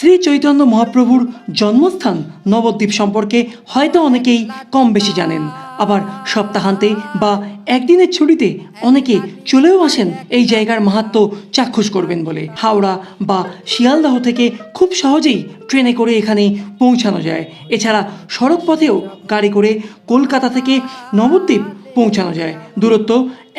শ্রী চৈতন্য মহাপ্রভুর জন্মস্থান নবদ্বীপ সম্পর্কে হয়তো অনেকেই কম বেশি জানেন। আবার সপ্তাহান্তে বা একদিনের ছুটিতে অনেকে চলেও আসেন এই জায়গার মাহাত্ম চাক্ষুষ করবেন বলে। হাওড়া বা শিয়ালদাহ থেকে খুব সহজেই ট্রেনে করে এখানে পৌঁছানো যায়। এছাড়া সড়ক পথেও গাড়ি করে কলকাতা থেকে নবদ্বীপ পৌঁছানো যায়। দূরত্ব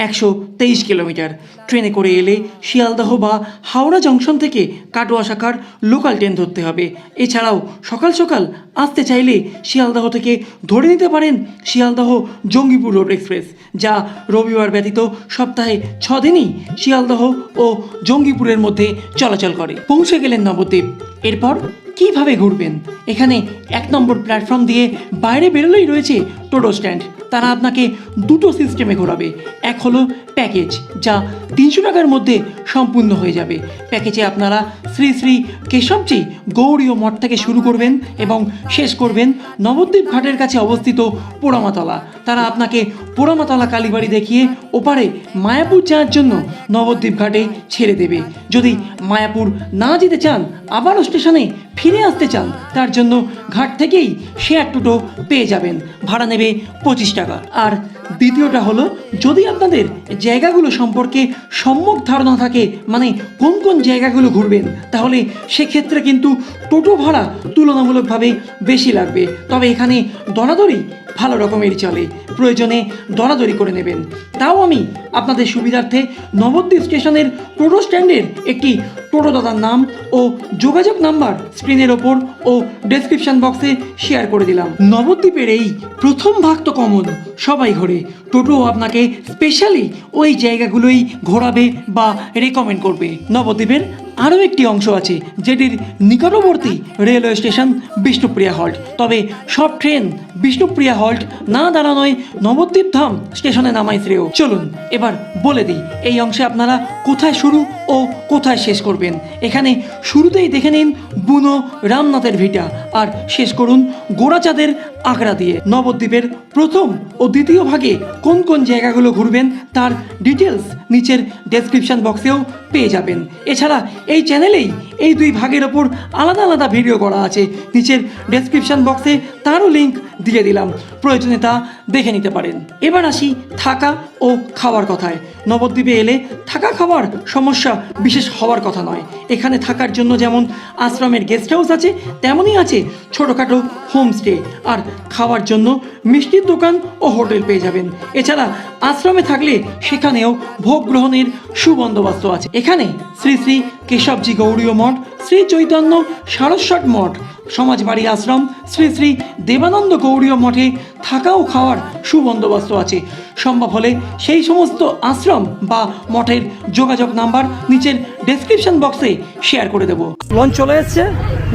একশো তেইশ কিলোমিটার। ট্রেনে করে এলে শিয়ালদহ বা হাওড়া জংশন থেকে কাটোয়া শাখার লোকাল ট্রেন ধরতে হবে। এছাড়াও সকাল সকাল আসতে চাইলে শিয়ালদহ থেকে ধরে নিতে পারেন শিয়ালদহ জঙ্গিপুর রোড এক্সপ্রেস, যা রবিবার ব্যতীত সপ্তাহে ছ দিনই শিয়ালদহ ও জঙ্গিপুরের মধ্যে চলাচল করে। পৌঁছে গেলেন নবদ্বীপ। এরপর কীভাবে ঘুরবেন? এখানে এক নম্বর প্ল্যাটফর্ম দিয়ে বাইরে বেরোলেই রয়েছে টোটো স্ট্যান্ড। তারা আপনাকে দুটো সিস্টেমে ঘোরাবে। এক হলো প্যাকেজ, যা তিনশো টাকার মধ্যে সম্পূর্ণ হয়ে যাবে। প্যাকেজে আপনারা শ্রী শ্রী কেশবজি গৌরীয় মঠ থেকে শুরু করবেন এবং শেষ করবেন নবদ্বীপ ঘাটের কাছে অবস্থিত পোড়ামাতলা। তারা আপনাকে পোড়ামাতলা কালীবাড়ি দেখিয়ে ওপারে মায়াপুর যাওয়ার জন্য নবদ্বীপ ঘাটে ছেড়ে দেবে। যদি মায়াপুর না যেতে চান, আবারও স্টেশনে ফিরে আসতে চান, তার জন্য ঘাট থেকেই শেয়ার টোটো পেয়ে যাবেন। ভাড়া নেবে পঁচিশ টাকা। আর দ্বিতীয়টা হলো, যদি আপনাদের জায়গাগুলো সম্পর্কে সম্যক ধারণা থাকে মানে কোন কোন জায়গাগুলো ঘুরবেন, তাহলে সেক্ষেত্রে কিন্তু টোটো ভাড়া তুলনামূলকভাবে বেশি লাগবে। তবে এখানে দরাদরি ভালো রকমেরই চলে। প্রয়োজনে দরাদরি করে নেবেন। তাও আমি আপনাদের সুবিধার্থে নবদ্বীপ স্টেশনের টোটো স্ট্যান্ডের একটি টোটো দাদার নাম ও যোগাযোগ নাম্বার স্ক্রিনের ওপর ও ডেসক্রিপশন বক্সে শেয়ার করে দিলাম। নবদ্বীপের এই প্রথম ভাগ তো কমন সবাই ঘোরে। টোটো আপনাকে স্পেশালি ওই জায়গাগুলোই ঘোরাবে বা রেকমেন্ড করবে। নবদ্বীপের আরও একটি অংশ আছে যেটির নিকটবর্তী রেলওয়ে স্টেশন বিষ্ণুপ্রিয়া হল্ট। তবে সব ট্রেন বিষ্ণুপ্রিয়া হল্ট না দাঁড়ানোয় নবদ্বীপ ধাম স্টেশনে নামাই শ্রেয়। চলুন, এবার বলে দিই, এই অংশে আপনারা কোথায় শুরু ও কোথায় শেষ করবেন? এখানে শুরুতেই দেখে নিন বুনো রামনাথের ভিটা আর শেষ করুন গোড়াচাঁদের আঁকড়া দিয়ে। নবদ্বীপের প্রথম ও দ্বিতীয় ভাগে কোন কোন জায়গাগুলো ঘুরবেন তার ডিটেলস নিচের ডেসক্রিপশান বক্সেও পেয়ে যাবেন। এছাড়া এই চ্যানেলেই এই দুই ভাগের ওপর আলাদা আলাদা ভিডিও করা আছে। নিচের ডেসক্রিপশন বক্সে তারও লিঙ্ক দিয়ে দিলাম। প্রয়োজনে তা দেখে নিতে পারেন। এবার আসি থাকা ও খাওয়ার কথায়। নবদ্বীপে এলে থাকা খাওয়ার সমস্যা বিশেষ হওয়ার কথা নয়। এখানে থাকার জন্য যেমন আশ্রমের গেস্ট হাউস আছে, তেমনই আছে ছোটোখাটো হোমস্টে আর খাওয়ার জন্য মিষ্টির দোকান ও হোটেল পেয়ে যাবেন। এছাড়া আশ্রমে থাকলে সেখানেও ভোগ গ্রহণের সুবন্দোবস্ত আছে। এখানে শ্রী শ্রী কেশবজি গৌরীয় মঠ শ্রী চৈতন্য সারস্বত মঠ, সমাজবাড়ি আশ্রম, শ্রী শ্রী দেবানন্দ গৌরীয় মঠে থাকা ও খাওয়ার সুবন্দোবস্ত আছে। সম্ভব হলে সেই সমস্ত আশ্রম বা মঠের যোগাযোগ নাম্বার নিচের ডেসক্রিপশন বক্সে শেয়ার করে দেবো। লঞ্চ চলে এসছে।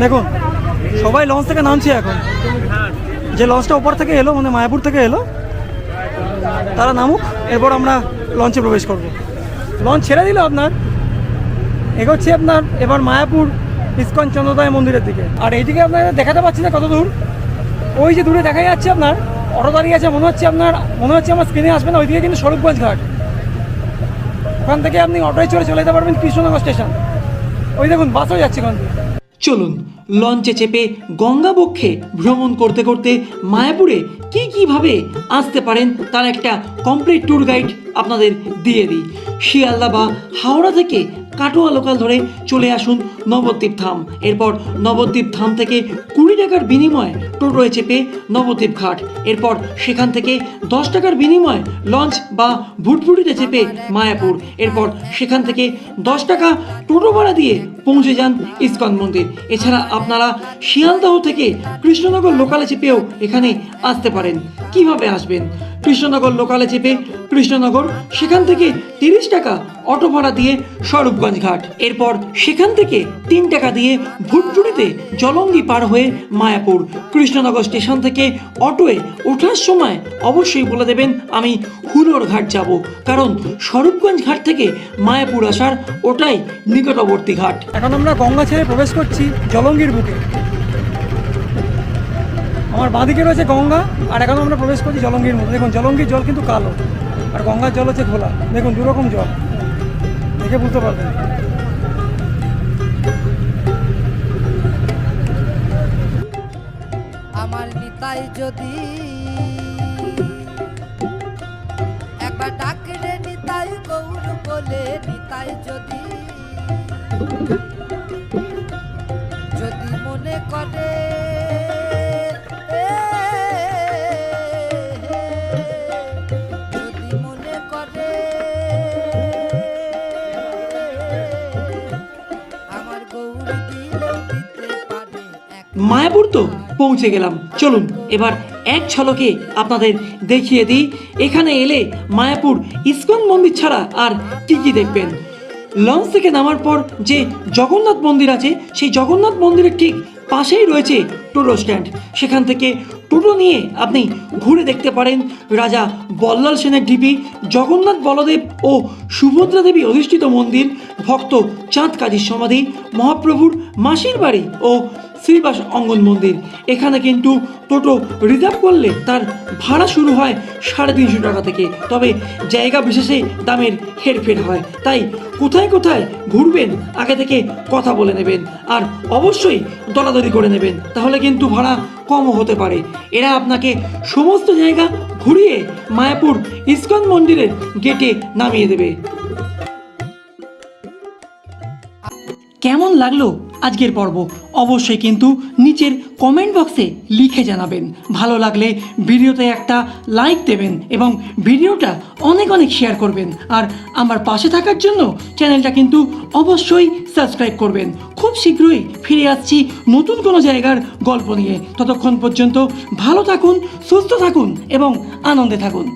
দেখুন, সবাই লঞ্চ থেকে নামছে এখন। যে লঞ্চটা ওপর থেকে এলো মানে মায়াপুর থেকে এলো, তারা নামুক, এরপর আমরা লঞ্চে প্রবেশ করব। লঞ্চ ছেড়ে দিল আপনার? এগোচ্ছে আপনার এবার মায়াপুর ইস্কন চন্দ্রদায় মন্দিরের দিকে। আর এইদিকে আপনার দেখাতে পাচ্ছি না কত দূর। ওই যে দূরে দেখা যাচ্ছে আপনার, অটো দাঁড়িয়ে আছে, মনে হচ্ছে আপনার, মনে হচ্ছে আমার স্ক্রিনে আসবে না, ওইদিকে কিন্তু স্বরূপগঞ্জ ঘাট। ওখান থেকে আপনি অটোয় চড়ে চলে যেতে পারবেন কৃষ্ণনগর স্টেশন। ওই দেখুন, বাসও যাচ্ছে ওখান থেকে চলুন, লঞ্চে চেপে গঙ্গাবক্ষে ভ্রমণ করতে করতে মায়াপুরে কি কীভাবে আসতে পারেন তার একটা কমপ্লিট ট্যুর গাইড আপনাদের দিয়ে দিই। শিয়ালদা বা হাওড়া থেকে কাটোয়া লোকাল ধরে চলে আসুন নবদ্বীপ ধাম। এরপর নবদ্বীপ ধাম থেকে কুড়ি টাকার বিনিময়ে টোটোয় চেপে নবদ্বীপ ঘাট। এরপর সেখান থেকে দশ টাকার বিনিময়ে লঞ্চ বা ভুটভুটিতে চেপে মায়াপুর। এরপর সেখান থেকে দশ টাকা টোটো ভাড়া দিয়ে পৌঁছে যান ইস্কন মন্দির। এছাড়া আপনারা শিয়ালদহ থেকে কৃষ্ণনগর লোকালে চেপেও এখানে আসতে পারেন। কীভাবে আসবেন? কৃষ্ণনগর লোকালে চেপে কৃষ্ণনগর, সেখান থেকে তিরিশ টাকা অটো ভাড়া দিয়ে স্বরূপগঞ্জ ঘাট। এরপর সেখান থেকে তিন টাকা দিয়ে ভুটভুটিতে জলঙ্গি পার হয়ে মায়াপুর। কৃষ্ণনগর স্টেশন থেকে অটোয়ে ওঠার সময় অবশ্যই বলে দেবেন, আমি হুলোর ঘাট যাব। কারণ স্বরূপগঞ্জ ঘাট থেকে মায়াপুর আসার ওটাই নিকটবর্তী ঘাট। এখন আমরা গঙ্গা ছেড়ে প্রবেশ করছি জলঙ্গির বুকে। আমার বাঁদিকে রয়েছে গঙ্গা, আর এখন আমরা প্রবেশ করছি জলঙ্গির মধ্যে। দেখুন, জলঙ্গির জল কিন্তু কালো, আর গঙ্গার জল হচ্ছে ঘোলা। দেখুন, দুরকম জল। দেখে বুঝতে পারবেন। আমার নিতাই যদি একবার ডাকলে নিতাই গৌর বলে, নিতাই যদি যদি মনে করে যদি মনে করে আমার গৌর দিলেও দিতে পারে এক মায়াপুর তো পৌঁছে গেলাম। চলুন এবার এক ঝলকে আপনাদের দেখিয়ে দিই। এখানে এলে মায়াপুর ইস্কন মন্দির ছাড়া আর কি কি দেখবেন? লঞ্চ থেকে নামার পর যে জগন্নাথ মন্দির আছে, সেই জগন্নাথ মন্দিরের ঠিক পাশেই রয়েছে টোটো স্ট্যান্ড। সেখান থেকে টোটো নিয়ে আপনি ঘুরে দেখতে পারেন রাজা বল্লাল সেনের ঢিপি জগন্নাথ বলদেব ও সুভদ্রা দেবী অধিষ্ঠিত মন্দির, ভক্ত চাঁদ কাজীর সমাধি, মহাপ্রভুর মাসির বাড়ি ও শ্রীবাস অঙ্গন মন্দির। এখানে কিন্তু টোটো রিজার্ভ করলে তার ভাড়া শুরু হয় সাড়ে তিনশো টাকা থেকে। তবে জায়গা বিশেষে দামের হেরফের হয়। তাই কোথায় কোথায় ঘুরবেন, আগে থেকে কথা বলে নেবেন আর অবশ্যই দলাদলি করে নেবেন। তাহলে কিন্তু ভাড়া কমও হতে পারে। এরা আপনাকে সমস্ত জায়গা ঘুরিয়ে মায়াপুর ইস্কন মন্দিরের গেটে নামিয়ে দেবে। কেমন লাগল? আজকের পর্ব। অবশ্যই কিন্তু নিচের কমেন্ট বক্সে লিখে জানাবেন। ভালো লাগলে ভিডিওতে একটা লাইক দেবেন এবং ভিডিওটা অনেক অনেক শেয়ার করবেন। আর আমার পাশে থাকার জন্য চ্যানেলটা কিন্তু অবশ্যই সাবস্ক্রাইব করবেন। খুব শীঘ্রই ফিরে আসছি নতুন কোনো জায়গার গল্প নিয়ে। ততক্ষণ পর্যন্ত ভালো থাকুন, সুস্থ থাকুন এবং আনন্দে থাকুন।